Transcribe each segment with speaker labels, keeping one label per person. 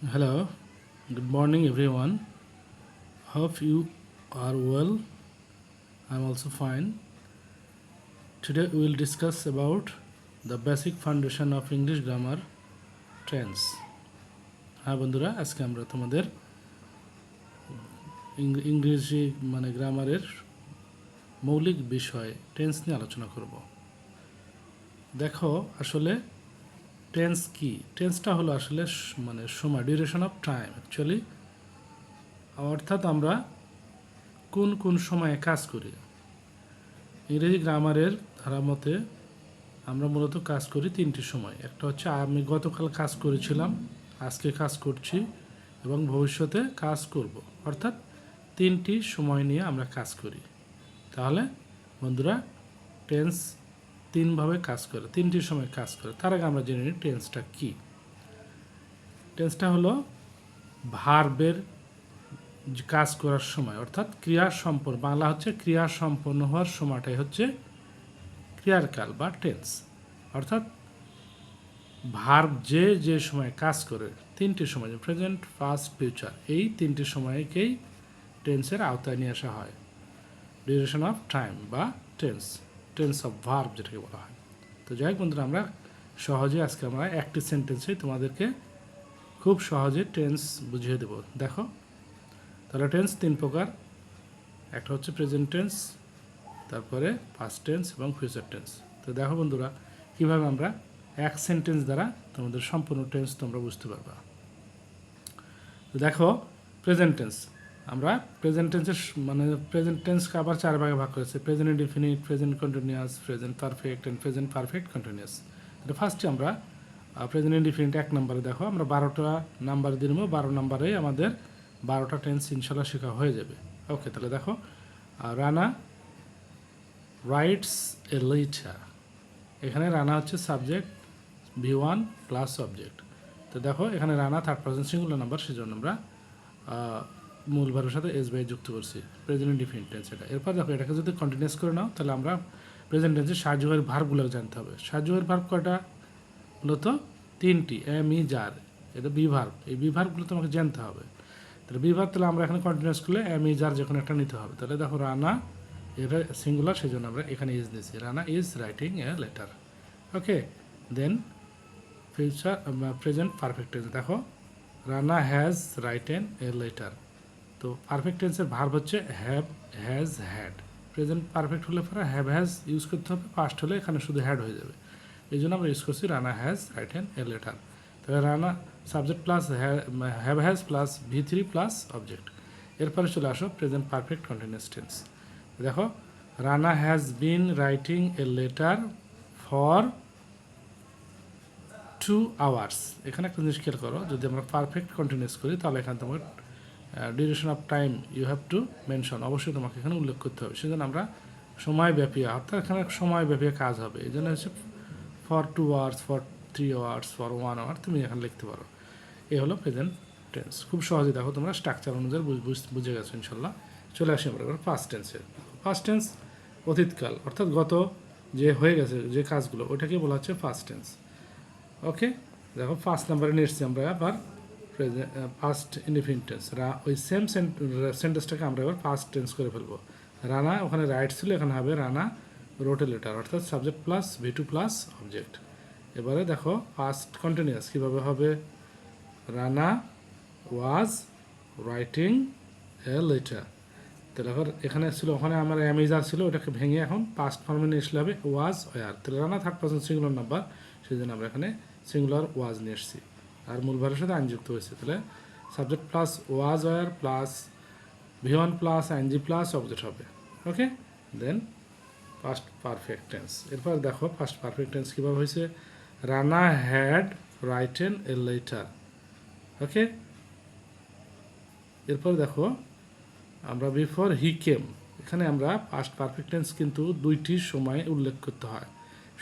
Speaker 1: Hello, good morning everyone. Hope you are well. I'm also fine. Today we will discuss about the basic foundation of English grammar tense. হ্যাঁ বন্ধুরা আজকে আমরা তোমাদের ইংরেজি মানে গ্রামারের মৌলিক বিষয় টেন্স নিয়ে আলোচনা করব দেখো আসলে টেন্স কি? টেন্সটা হলো আসলে মানে সময় ডিউরেশন অফ টাইম অ্যাকচুয়ালি অর্থাৎ আমরা কোন কোন সময়ে কাজ করি। ইংরেজি গ্রামারের ধারা মতে আমরা মূলত কাজ করি তিনটি সময়। একটা হচ্ছে আমি গতকাল কাজ করেছিলাম, আজকে কাজ করছি এবং ভবিষ্যতে কাজ করব। অর্থাৎ তিনটি সময় নিয়ে আমরা কাজ করি। তাহলে বন্ধুরা টেন্স তিনভাবে কাজ করে, তিনটি সময় কাজ করে। তার আগে আমরা জেনে নিই টেন্সটা কী। টেন্সটা হলো ভার্বের কাজ করার সময়, অর্থাৎ ক্রিয়া সম্পন্ন বাংলা হচ্ছে ক্রিয়া সম্পন্ন হওয়ার সময়টাই হচ্ছে ক্রিয়ার কাল বা টেন্স অর্থাৎ ভার্ব যে যে সময় কাজ করে, তিনটি সময় প্রেজেন্ট পাস্ট ফিউচার এই তিনটি সময়কেই টেন্সের আওতায় নিয়ে আসা হয়। ডিউরেশন অফ টাইম বা টেন্স টেন্স অফ ভার্ব যেটাকে বলা হয়। তো যাই হোক বন্ধুরা, আমরা সহজে আজকে আমরা একটি সেন্টেন্সে তোমাদেরকে খুব সহজে টেন্স বুঝিয়ে দেব। দেখো, তাহলে টেন্স তিন প্রকার। একটা হচ্ছে প্রেজেন্ট টেন্স তারপরে পাস্ট টেন্স এবং ফিউচার টেন্স তো দেখো বন্ধুরা, কীভাবে আমরা এক সেন্টেন্স দ্বারা তোমাদের সম্পূর্ণ টেন্স তোমরা বুঝতে পারবা। তো দেখো প্রেজেন্ট টেন্স আমরা প্রেজেন্ট টেন্সের মানে প্রেজেন্ট টেন্সকে আবার চার ভাগে ভাগ করেছে। Present indefinite present continuous present perfect and present perfect continuous তো ফার্স্টে আমরা প্রেজেন্ট ইনডিফিনিট এক নম্বরে দেখো, আমরা বারোটা নাম্বার দিয়ে নেব। বারো নাম্বারেই আমাদের বারোটা টেন্স ইনশাল্লাহ শেখা হয়ে যাবে। ওকে তাহলে দেখো রানা রাইটস এ লেটার এখানে রানা হচ্ছে subject V one plus subject তো দেখো, এখানে Rana third person singular number সেজন্য আমরা মূল ভাবের সাথে এস বাই যুক্ত করছি প্রেজেন্ট ডিফিনিট টেন্স এটা। এরপর দেখো, এটাকে যদি কন্টিনিউস করে নাও, তাহলে আমরা প্রেজেন্ট টেন্সের সাহায্যের ভার্বগুলো জানতে হবে। সাহায্যের ভার্ব কয়টা? মূলত তিনটি এম ই জার এটা বি এই বি ভার্বগুলো তোমাকে জানতে হবে। তাহলে বি তাহলে আমরা এখানে কন্টিনিউস করলে এম ই জার যে কোনো একটা নিতে হবে, তাহলে দেখো, রানা এটা সিঙ্গুলার সেই জন্য আমরা এখানে ইজ দিয়েছি। Rana is writing a letter okay then future present perfect দেখো, Rana has written a letter তো পারফেক্ট টেন্সের ভার্ব হচ্ছে have has had present perfect হলে পরে হ্যাভ হ্যাজ ইউজ করতে হবে পাস্ট হলে এখানে শুধু হ্যাড হয়ে যাবে। এই জন্য আমরা ইউজ করছি Rana has written a letter তাহলে Rana subject plus have has plus V three plus object এরপরে চলে আসো প্রেজেন্ট পারফেক্ট কন্টিনিউস টেন্স দেখো, Rana has been writing a letter for two hours এখানে একটা জিনিস খেয়াল করো, যদি আমরা পারফেক্ট কন্টিনিউস করি, তাহলে এখানে তোমার duration of time you have to mention অবশ্যই তোমাকে এখানে উল্লেখ করতে হবে। সেজন্য আমরা সময়ব্যাপী, অর্থাৎ এখানে সময়ব্যাপী কাজ হবে। এই জন্য হচ্ছে for two hours for three hours for one hour তুমি এখানে লিখতে পারো। এ হলো প্রেজেন্ট টেন্স খুব সহজে দেখো তোমরা স্ট্রাকচার অনুযায়ী বুঝ- গেছো ইনশাল্লাহ চলে আসি আমরা ফার্স্ট টেন্সে ফার্স্ট টেন্স অতীতকাল, অর্থাৎ গত যে হয়ে গেছে, যে কাজগুলো ওটাকে বলা হচ্ছে ফার্স্ট টেন্স ওকে দেখো ফার্স্ট নাম্বারে নিয়ে এসেছি আমরা আবার ফার্স্ট ইন্ডিফিনিট টেন্স ওই সেম সেন্টেন্সটাকে আমরা এবার ফার্স্ট টেন্স করে ফেলব। রানা ওখানে রাইট ছিল, এখানে হবে রানা রোটে লেটার অর্থাৎ subject plus V two plus object এবারে দেখো ফার্স্ট কন্টিনিউয়াস কীভাবে হবে? Rana was writing a letter তাহলে এখন এখানে ছিল, ওখানে আমার অ্যামেজার ছিল, ওটাকে ভেঙে এখন পাস্ট ফর্মে নিয়ে আসলে হবে ওয়াজ ওয়ার তাহলে Rana third person singular number সেই জন্য আমরা এখানে সিঙ্গুলার ওয়াজ নিয়ে এসেছি। আর মূল ভারের সাথে আইনযুক্ত হয়েছে। তাহলে subject plus was were plus V one plus I N G plus object হবে। Okay then first perfect tense এরপর দেখো ফার্স্ট পারফেক্ট টেন্স কীভাবে হয়েছে? Rana had written a letter okay এরপর দেখো, আমরা বিফোর হি কেম এখানে আমরা পাস্ট পারফেক্ট টেন্স কিন্তু দুইটি সময় উল্লেখ করতে হয়।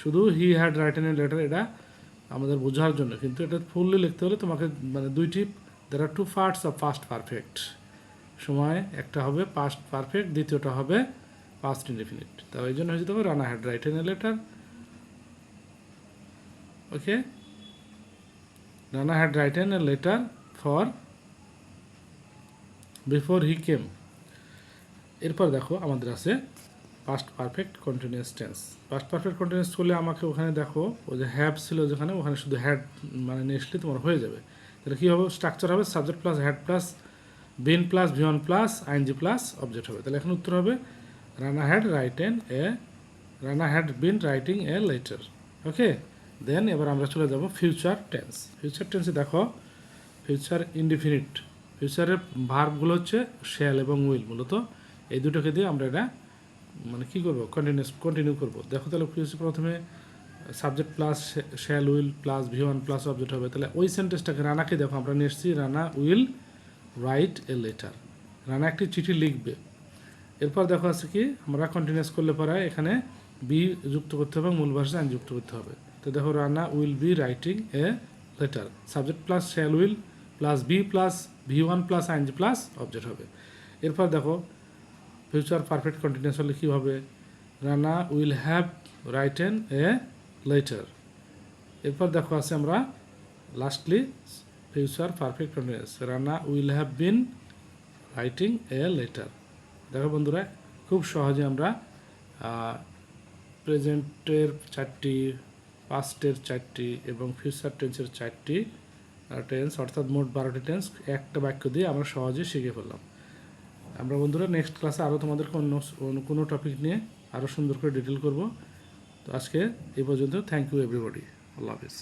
Speaker 1: শুধু he had written a letter এটা আমাদের বোঝার জন্য, কিন্তু এটা ফুললি লিখতে হলে তোমাকে মানে দুইটি there are two parts of past perfect সময়, একটা হবে পাস্ট পারফেক্ট দ্বিতীয়টা হবে পাস্ট ইনডিফিনিট তো এই জন্য হয়েছে তবে Rana had written a letter okay Rana had written a letter for before he came এরপর দেখো আমাদের আছে past perfect continuous tense past perfect continuous করলে আমাকে ওখানে দেখো, ওই যে হ্যাভ ছিল যেখানে, ওখানে শুধু হ্যাড মানে নেসলি তোমার হয়ে যাবে। তাহলে কী হবে? স্ট্রাকচার হবে subject plus had plus been plus V one plus I N G plus object হবে। তাহলে এখন উত্তর হবে Rana had written a Rana had been writing a letter okay then এবার আমরা চলে যাব ফিউচার টেন্স ফিউচার টেন্সে দেখো ফিউচার ইনডিফিনিট ফিউচারের ভার্বগুলো হচ্ছে শ্যাল এবং উইল মূলত। এই দুটোকে দিয়ে আমরা এটা মানে কি করব? কন্টিনিউস কন্টিনিউ করব। দেখো তাহলে ফিউচার প্রথমে subject plus shall will plus V one plus object হবে। তাহলে ওই সেন্টেন্সটাকে রানাকে দেখো, আমরা নিয়ে এসেছি, Rana will write a letter Rana একটি চিঠি লিখবে। এরপর দেখো আছে কি, আমরা কন্টিনিউস করলে পরে এখানে বি যুক্ত করতে হবে মূল ভাষা আইন যুক্ত করতে হবে। তো দেখো Rana will be writing a letter subject plus shall will plus be plus V one plus ing plus object হবে। এরপর দেখো ফিউচার পারফেক্ট কন্টিনিউস হলে কী হবে Rana will have written a letter এরপর দেখো আছে আমরা lastly future perfect continuous Rana will have been writing a letter দেখো বন্ধুরা, খুব সহজে আমরা প্রেজেন্টের চারটি পাস্টের চারটি এবং ফিউচার টেন্সের চারটি টেন্স অর্থাৎ মোট বারোটি টেন্স একটা বাক্য দিয়ে আমরা সহজে শিখে ফেললাম। আমরা বন্ধুরা নেক্সট ক্লাসে আরও তোমাদেরকে অন্য কোনো টপিক নিয়ে আরও সুন্দর করে ডিটেল করব। তো আজকে এই পর্যন্ত থ্যাংক ইউ এভরিবডি আল্লাহ হাফিজ।